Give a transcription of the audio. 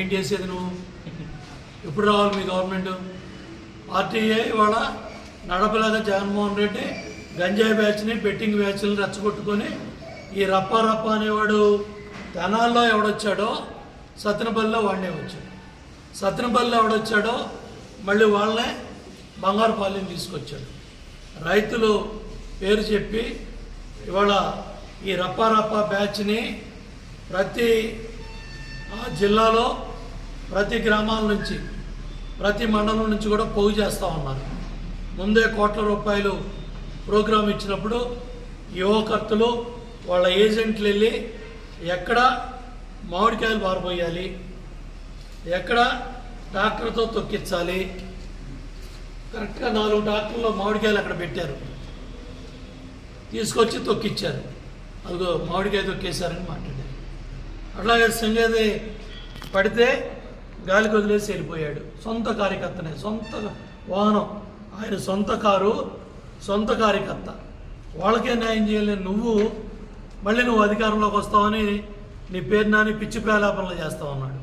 ఏం చేసేది నువ్వు? ఎప్పుడు రావాలి మీ గవర్నమెంట్? ఆర్టీఏ ఇవాళ నడపలేక జగన్మోహన్ రెడ్డి? గంజాయి బ్యాచ్ని బెట్టింగ్ బ్యాచ్ని రెచ్చగొట్టుకొని ఈ రప్ప రప్ప అనేవాడు తెనాల్లో ఎవడొచ్చాడో సత్నపల్లిలో వాడినే వచ్చాడు. సత్నపల్లిలో ఎవడొచ్చాడో మళ్ళీ వాళ్ళనే బంగారుపాలెం తీసుకొచ్చాడు. రైతులు పేరు చెప్పి ఇవాళ ఈ రప్ప రప్ప బ్యాచ్ని ప్రతి ఆ జిల్లాలో ప్రతి గ్రామాల నుంచి ప్రతి మండలం నుంచి కూడా పోగు చేస్తూ ఉన్నారు. ముందే కోట్ల రూపాయలు ప్రోగ్రాం ఇచ్చినప్పుడు యువకర్తలు వాళ్ళ ఏజెంట్లు వెళ్ళి ఎక్కడ మామిడికాయలు పారిపోయాలి ఎక్కడ ట్రాక్టర్తో తొక్కించాలి కరెక్ట్గా నాలుగు ట్రాక్టర్లో మామిడికాయలు అక్కడ పెట్టారు. తీసుకొచ్చి తొక్కిచ్చారు. అదిగో మామిడికాయ తొక్కేశారని మాట్లాడారు. అట్లాగే సంగతి పడితే గాలికి వదిలేసి వెళ్ళిపోయాడు. సొంత కార్యకర్తనే సొంత వాహనం. ఆయన సొంత కారు సొంత కార్యకర్త. వాళ్ళకే న్యాయం చేయలేని నువ్వు మళ్ళీ నువ్వు అధికారంలోకి వస్తావని నీ పేరు నాని పిచ్చి ప్రలాపనలు చేస్తావు అన్నాడు